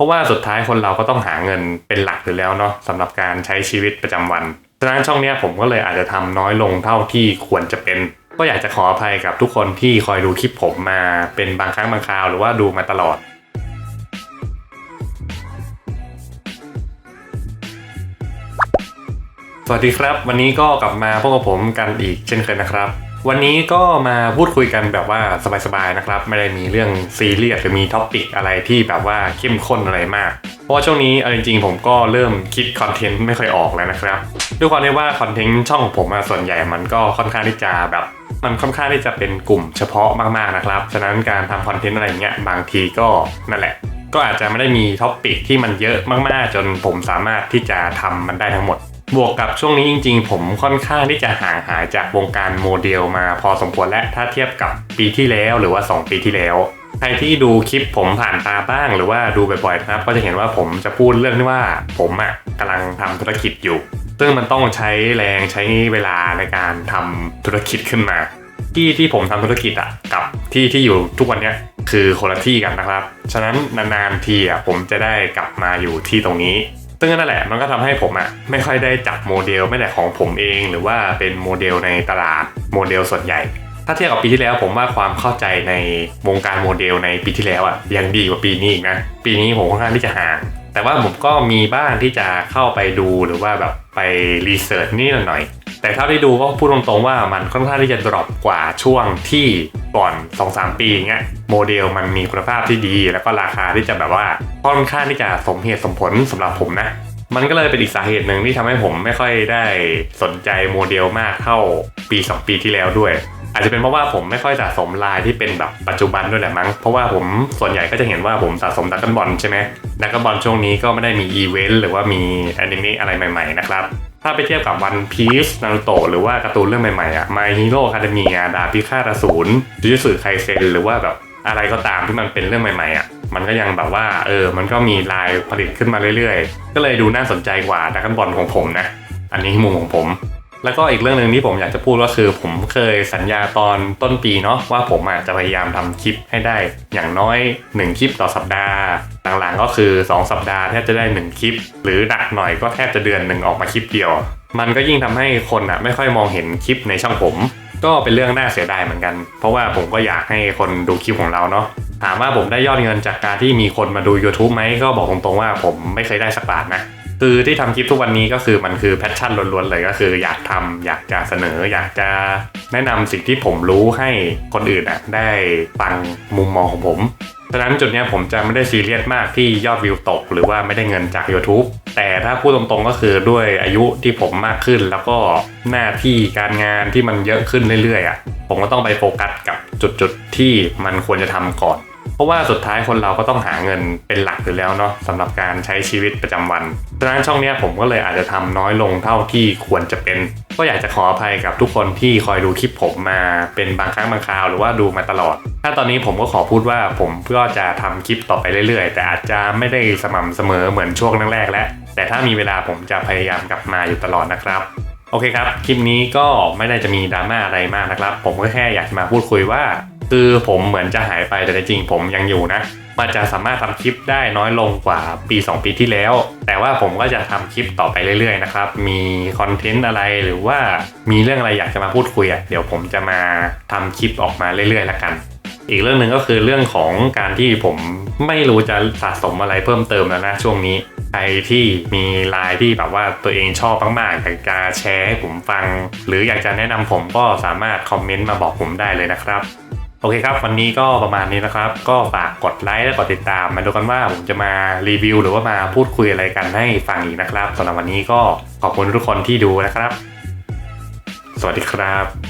ราะว่าสุดท้ายคนเราก็ต้องหาเงินเป็นหลักอยู่แล้วเนาะสำหรับการใช้ชีวิตประจำวันฉะนั้นช่องเนี้ยผมก็เลยอาจจะทำน้อยลงเท่าที่ควรจะเป็น ก็อยากจะขออภัยกับทุกคนที่คอยดูคลิปผมมาเป็นบางครั้งบางคราวหรือว่าดูมาตลอดสวัสดีครับ วันนี้ก็กลับมาพบกับผมกันอีกเช่นเคยนะครับ วันนี้ก็มาพูดคุยกันแบบว่าสบายๆนะครับ ไม่ได้มีเรื่องซีเรียสหรือมีท็อปิกอะไรที่แบบว่าเข้มข้นอะไรมาก เพราะว่าช่วงนี้เอาจริงๆ ผมก็เริ่มคิดคอนเทนต์ไม่ค่อยออกแล้วนะครับ ด้วยความที่ว่าคอนเทนต์ช่องของผมส่วนใหญ่มันก็ค่อนข้างที่จะแบบมันค่อนข้างที่จะเป็นกลุ่มเฉพาะมากๆนะครับ ฉะนั้นการทำคอนเทนต์อะไรเงี้ยบางทีก็นั่นแหละ ก็อาจจะไม่ได้มีท็อปิกที่มันเยอะมากๆ จนผมสามารถที่จะทำมันได้ทั้งหมด บวกกับช่วงนี้จริงๆ ผมค่อนข้างที่จะห่างหายจากวงการโมเดลมาพอสมควรและถ้าเทียบกับปีที่แล้วหรือว่า 2 ปีที่แล้ว ใครที่ดูคลิปผมผ่านตาบ้างหรือว่าดูบ่อยๆนะครับ ก็จะเห็นว่าผมจะพูดเรื่องที่ว่าผมอะกำลังทำธุรกิจอยู่ ซึ่งมันต้องใช้แรงใช้เวลาในการทำธุรกิจขึ้นมา ที่ที่ผมทำธุรกิจอะกับที่ที่อยู่ทุกวันเนี้ยคือคนละที่กันนะครับ ฉะนั้นนานๆทีอะผมจะได้กลับมาอยู่ที่ตรงนี้ ซึ่งนั่นแหละมันก็ทำให้ผมอะไม่ค่อยได้จับโมเดลไม่แต่ของผมเอง หรือว่าเป็นโมเดลในตลาดโมเดลส่วนใหญ่ ถ้าเทียบกับปีที่แล้วผมว่าความเข้าใจในวงการโมเดลในปีที่แล้วอะยังดีกว่าปีนี้อีกนะปีนี้ผมค่อนข้างที่จะห่างแต่ว่าผมก็มีบ้างที่จะเข้าไปดูหรือว่าแบบไปรีเสิร์ชนี่หน่อย แต่เท่าที่ดูก็พูดตรงๆว่ามันค่อนข้างที่จะดรอปกว่าช่วงที่ก่อน 2-3 ปีเงี้ยโมเดลมันมีคุณภาพที่ดี แล้วก็ราคาที่จะแบบว่าค่อนข้างที่จะสมเหตุสมผลสำหรับผมนะมันก็เลยเป็นอีกสาเหตุหนึ่งที่ทำให้ผมไม่ค่อยได้สนใจโมเดลมากเท่าปี 2 ปีที่แล้วด้วยอาจจะเป็นเพราะว่าผมไม่ค่อยสะสมลายที่เป็นแบบปัจจุบันด้วยแหละมั้ง เพราะว่าผมส่วนใหญ่ก็จะเห็นว่าผมสะสมดักกันบอลใช่ไหมดักกันบอลช่วงนี้ก็ไม่ได้มีอีเวนต์หรือว่ามีอนิเมะอะไรใหม่ๆนะครับ ถ้าไปเทียบกับวันพีซนารูโตะหรือว่าการ์ตูนเรื่องใหม่ๆอะ My Hero Academia ดาพิฆาตอสูรจูจูสึไคเซนหรือว่าแบบอะไรก็ตามที่มันเป็นเรื่องใหม่ๆอะมันก็ยังแบบว่าเออมันก็มีลายผลิตขึ้นมาเรื่อยๆ ก็เลยดูน่าสนใจกว่าดักกันบอลของผมนะ อันนี้มุมของผม แล้วก็อีกเรื่องหนึ่งที่ผมอยากจะพูดก็คือ ผมเคยสัญญาตอนต้นปีเนาะว่าผมอะจะพยายามทำคลิปให้ได้อย่างน้อย 1 คลิปต่อสัปดาห์หลังๆก็คือ 2 สัปดาห์แทบจะได้ 1 คลิป หรือหนักหน่อยก็แทบจะเดือนหนึ่งออกมาคลิปเดียว มันก็ยิ่งทำให้คนอะไม่ค่อยมองเห็นคลิปในช่องผม ก็เป็นเรื่องน่าเสียดายเหมือนกัน เพราะว่าผมก็อยากให้คนดูคลิปของเราเนาะถามว่าผมได้ยอดเงินจากการที่มีคนมาดู YouTube ไหมก็บอกตรงๆว่าผมไม่เคยได้สักบาทนะคือที่ทำคลิปทุกวันนี้ก็คือมันคือแพชชั่นล้วนๆเลยก็คืออยากทำอยากจะเสนอ อยากจะแนะนำสิ่งที่ผมรู้ให้คนอื่นอะได้ฟังมุมมองของผม ฉะนั้นจุดนี้ผมจะไม่ได้ซีเรียสมากที่ยอดวิวตก หรือว่าไม่ได้เงินจาก YouTube แต่ถ้าพูดตรงๆก็คือด้วยอายุที่ผมมากขึ้น แล้วก็หน้าที่การงานที่มันเยอะขึ้นเรื่อยๆอะผมก็ต้องไปโฟกัสกับจุดๆที่มันควรจะทำก่อน ราะว่าสุดท้ายคนเราก็ต้องหาเงินเป็นหลักอยู่แล้วเนาะสำหรับการใช้ชีวิตประจำวันฉะนั้นช่องนี้ผมก็เลยอาจจะทำน้อยลงเท่าที่ควรจะเป็น ก็อยากจะขออภัยกับทุกคนที่คอยดูคลิปผมมาเป็นบางครั้งบางคราวหรือว่าดูมาตลอด ถ้าตอนนี้ผมก็ขอพูดว่าผมก็จะทำคลิปต่อไปเรื่อยๆ แต่อาจจะไม่ได้สม่ำเสมอเหมือนช่วงแรกๆแล้วแต่ถ้ามีเวลาผมจะพยายามกลับมาอยู่ตลอดนะครับโอเคครับ คลิปนี้ก็ไม่ได้จะมีดราม่าอะไรมากนะครับ ผมก็แค่อยากมาพูดคุยว่า คือผมเหมือนจะหายไปแต่จริงผมยังอยู่นะ มันจะสามารถทำคลิปได้น้อยลงกว่าปี 2 ปีที่แล้ว แต่ว่าผมก็จะทำคลิปต่อไปเรื่อยๆนะครับ มีคอนเทนต์อะไรหรือว่ามีเรื่องอะไรอยากจะมาพูดคุยเดี๋ยวผมจะมาทำคลิปออกมาเรื่อยๆละกัน อีกเรื่องหนึ่งก็คือเรื่องของการที่ผมไม่รู้จะสะสมอะไรเพิ่มเติมแล้วนะช่วงนี้ใครที่มีไลน์ที่แบบว่าตัวเองชอบมากๆอยากจะแชร์ให้ผมฟัง หรืออยากจะแนะนำผมก็สามารถคอมเมนต์มาบอกผมได้เลยนะครับ โอเคครับ วันนี้ก็ประมาณนี้นะครับ ก็ฝากกดไลค์และกดติดตาม มาดูกันว่าผมจะมารีวิว หรือว่ามาพูดคุยอะไรกันให้ฟังอีกนะครับสำหรับวันนี้ก็ขอบคุณทุกคนที่ดูนะครับ สวัสดีครับ